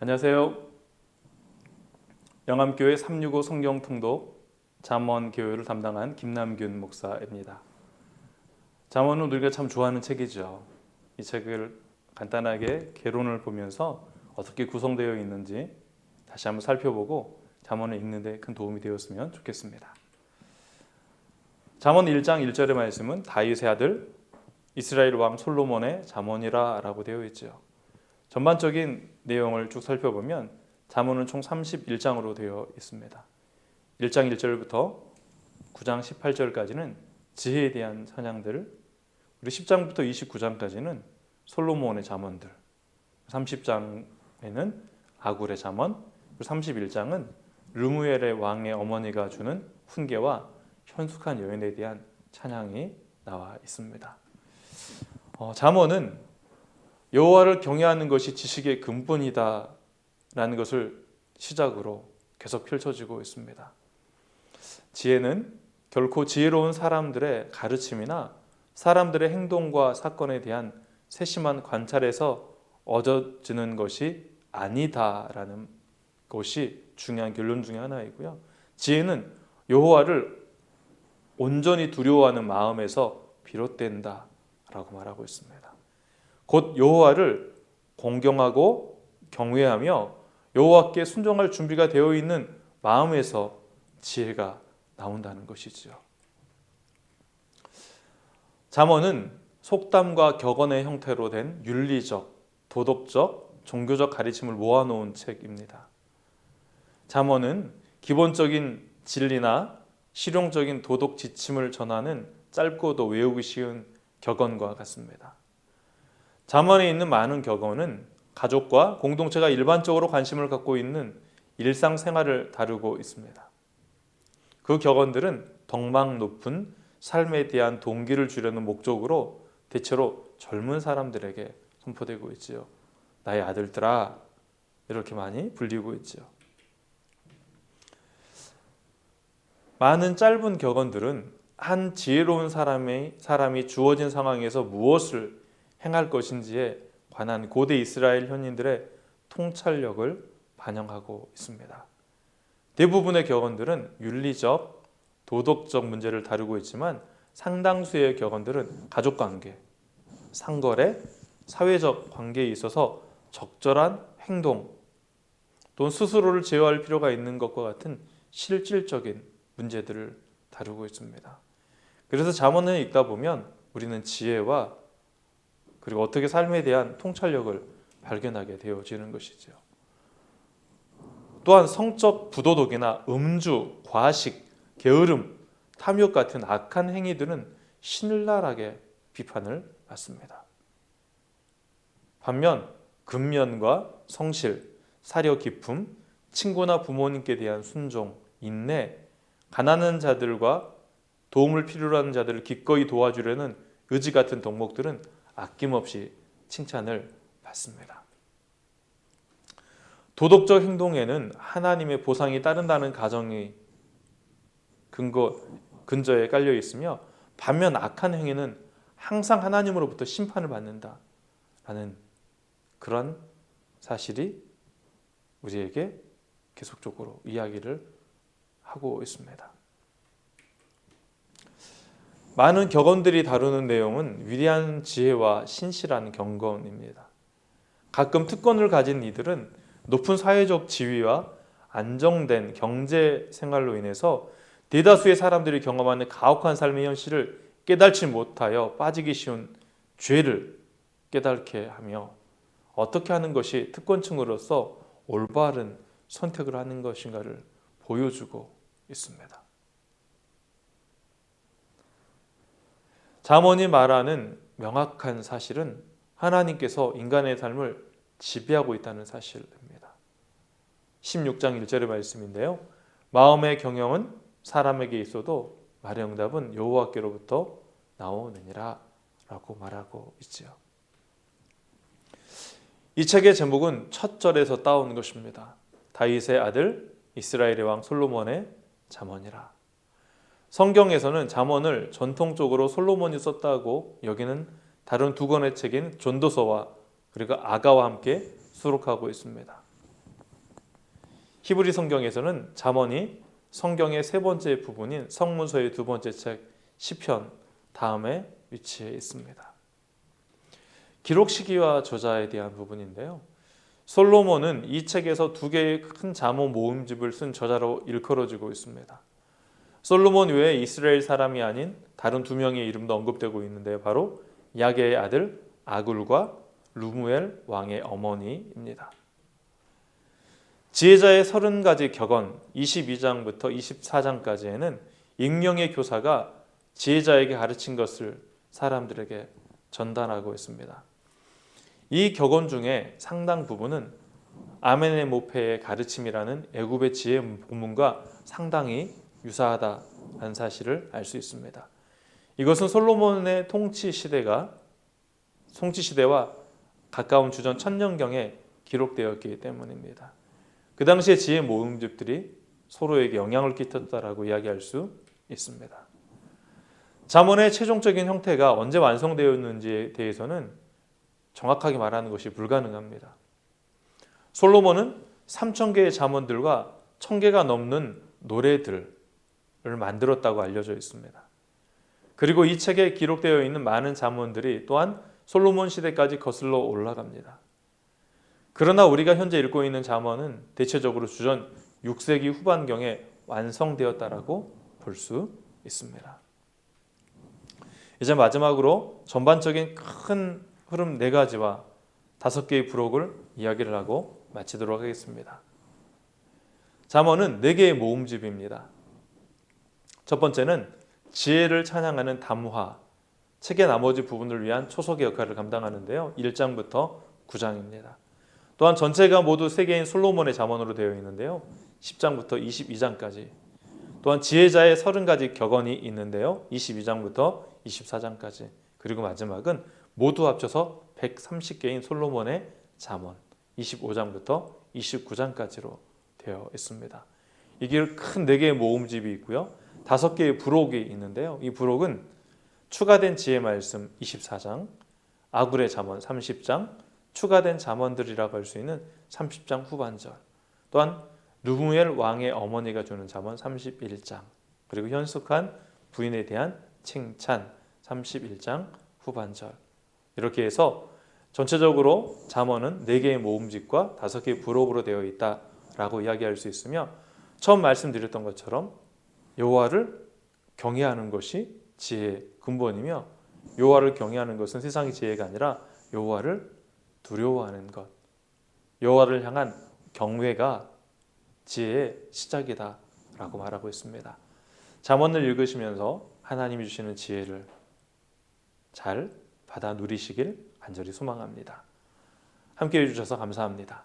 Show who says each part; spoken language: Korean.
Speaker 1: 안녕하세요. 영암교회 365 성경통독 잠언 교회를 담당한 김남균 목사입니다. 잠언은 우리가 참 좋아하는 책이죠. 이 책을 간단하게 개론을 보면서 어떻게 구성되어 있는지 다시 한번 살펴보고 잠언을 읽는데 큰 도움이 되었으면 좋겠습니다. 잠언 1장 1절의 말씀은 다윗의 아들 이스라엘 왕 솔로몬의 잠언이라라고 되어 있죠. 전반적인 내용을 쭉 살펴보면 잠언은 총 31장으로 되어 있습니다. 1장 1절부터 9장 18절까지는 지혜에 대한 찬양들, 그리고 10장부터 29장까지는 솔로몬의 잠언들, 30장에는 아굴의 잠언, 그리고 31장은 르무엘의 왕의 어머니가 주는 훈계와 현숙한 여인에 대한 찬양이 나와 있습니다. 어, 잠언은 여호와를 경외하는 것이 지식의 근본이다라는 것을 시작으로 계속 펼쳐지고 있습니다. 지혜는 결코 지혜로운 사람들의 가르침이나 사람들의 행동과 사건에 대한 세심한 관찰에서 얻어지는 것이 아니다라는 것이 중요한 결론 중의 하나이고요. 지혜는 여호와를 온전히 두려워하는 마음에서 비롯된다라고 말하고 있습니다. 곧 여호와를 공경하고 경외하며 여호와께 순종할 준비가 되어 있는 마음에서 지혜가 나온다는 것이지요. 잠언은 속담과 격언의 형태로 된 윤리적, 도덕적, 종교적 가르침을 모아놓은 책입니다. 잠언은 기본적인 진리나 실용적인 도덕 지침을 전하는 짧고도 외우기 쉬운 격언과 같습니다. 잠언에 있는 많은 격언은 가족과 공동체가 일반적으로 관심을 갖고 있는 일상생활을 다루고 있습니다. 그 격언들은 덕망 높은 삶에 대한 동기를 주려는 목적으로 대체로 젊은 사람들에게 선포되고 있지요. 나의 아들들아 이렇게 많이 불리고 있지요. 많은 짧은 격언들은 한 지혜로운 사람의 사람이 주어진 상황에서 무엇을 행할 것인지에 관한 고대 이스라엘 현인들의 통찰력을 반영하고 있습니다. 대부분의 격언들은 윤리적, 도덕적 문제를 다루고 있지만 상당수의 격언들은 가족 관계, 상거래, 사회적 관계에 있어서 적절한 행동 또는 스스로를 제어할 필요가 있는 것과 같은 실질적인 문제들을 다루고 있습니다. 그래서 잠언을 읽다 보면 우리는 지혜와 그리고 어떻게 삶에 대한 통찰력을 발견하게 되어지는 것이죠. 또한 성적 부도덕이나 음주, 과식, 게으름, 탐욕 같은 악한 행위들은 신랄하게 비판을 받습니다. 반면 근면과 성실, 사려 깊음, 친구나 부모님께 대한 순종, 인내, 가난한 자들과 도움을 필요로 하는 자들을 기꺼이 도와주려는 의지 같은 덕목들은 아낌없이 칭찬을 받습니다. 도덕적 행동에는 하나님의 보상이 따른다는 가정이 근거 근저에 깔려 있으며 반면 악한 행위는 항상 하나님으로부터 심판을 받는다라는 그런 사실이 우리에게 계속적으로 이야기를 하고 있습니다. 많은 격언들이 다루는 내용은 위대한 지혜와 신실한 경건입니다. 가끔 특권을 가진 이들은 높은 사회적 지위와 안정된 경제 생활로 인해서 대다수의 사람들이 경험하는 가혹한 삶의 현실을 깨달지 못하여 빠지기 쉬운 죄를 깨닫게 하며 어떻게 하는 것이 특권층으로서 올바른 선택을 하는 것인가를 보여주고 있습니다. 잠언이 말하는 명확한 사실은 하나님께서 인간의 삶을 지배하고 있다는 사실입니다. 16장 1절의 말씀인데요. 마음의 경영은 사람에게 있어도 말의 응답은 여호와께로부터 나오느니라 라고 말하고 있지요. 이 책의 제목은 첫 절에서 따온 것입니다. 다윗의 아들 이스라엘의 왕 솔로몬의 잠언이라. 성경에서는 잠언을 전통적으로 솔로몬이 썼다고 여기는 다른 두 권의 책인 전도서와 그리고 아가와 함께 수록하고 있습니다. 히브리 성경에서는 잠언이 성경의 세 번째 부분인 성문서의 두 번째 책 시편 다음에 위치해 있습니다. 기록 시기와 저자에 대한 부분인데요. 솔로몬은 이 책에서 두 개의 큰 잠언 모음집을 쓴 저자로 일컬어지고 있습니다. 솔로몬 외에 이스라엘 사람이 아닌 다른 두 명의 이름도 언급되고 있는데 바로 야게의 아들 아굴과 루무엘 왕의 어머니입니다. 지혜자의 30가지 격언 22장부터 24장까지에는 익명의 교사가 지혜자에게 가르친 것을 사람들에게 전달하고 있습니다. 이 격언 중에 상당 부분은 아멘의 가르침이라는 애굽의 지혜 본문과 상당히 유사하다는 사실을 알 수 있습니다. 이것은 솔로몬의 통치 시대가 통치 시대와 가까운 주전 천년경에 기록되었기 때문입니다. 그 당시의 지혜 모음집들이 서로에게 영향을 끼쳤다라고 이야기할 수 있습니다. 잠언의 최종적인 형태가 언제 완성되었는지에 대해서는 정확하게 말하는 것이 불가능합니다. 솔로몬은 3천 개의 잠언들과 1천 개가 넘는 노래들을 만들었다고 알려져 있습니다. 그리고 이 책에 기록되어 있는 많은 잠언들이 또한 솔로몬 시대까지 거슬러 올라갑니다. 그러나 우리가 현재 읽고 있는 잠언은 대체적으로 주전 6세기 후반경에 완성되었다라고 볼 수 있습니다. 이제 마지막으로 전반적인 큰 흐름 네 가지와 다섯 개의 부록을 이야기를 하고 마치도록 하겠습니다. 잠언은 네 개의 모음집입니다. 첫 번째는 지혜를 찬양하는 담화, 책의 나머지 부분을 위한 초석의 역할을 감당하는데요. 1장부터 9장입니다. 또한 전체가 모두 세 개인 솔로몬의 잠언으로 되어 있는데요. 10장부터 22장까지. 또한 지혜자의 30가지 격언이 있는데요. 22장부터 24장까지. 그리고 마지막은 모두 합쳐서 130개인 솔로몬의 잠언 25장부터 29장까지로 되어 있습니다. 이게 큰네 개의 모음집이 있고요. 다섯 개의 부록이 있는데요. 이 부록은 추가된 지혜 말씀 24장, 아굴의 잠언 30장, 추가된 잠언들이라고 할 수 있는 30장 후반절. 또한 누무엘 왕의 어머니가 주는 잠언 31장. 그리고 현숙한 부인에 대한 칭찬 31장 후반절. 이렇게 해서 전체적으로 잠언은 4개의 모음집과 5개의 부록으로 되어 있다라고 이야기할 수 있으며 처음 말씀드렸던 것처럼 여호와를 경외하는 것이 지혜의 근본이며 여호와를 경외하는 것은 세상의 지혜가 아니라 여호와를 두려워하는 것. 여호와를 향한 경외가 지혜의 시작이다라고 말하고 있습니다. 잠언을 읽으시면서 하나님이 주시는 지혜를 잘 받아 누리시길 간절히 소망합니다. 함께 해주셔서 감사합니다.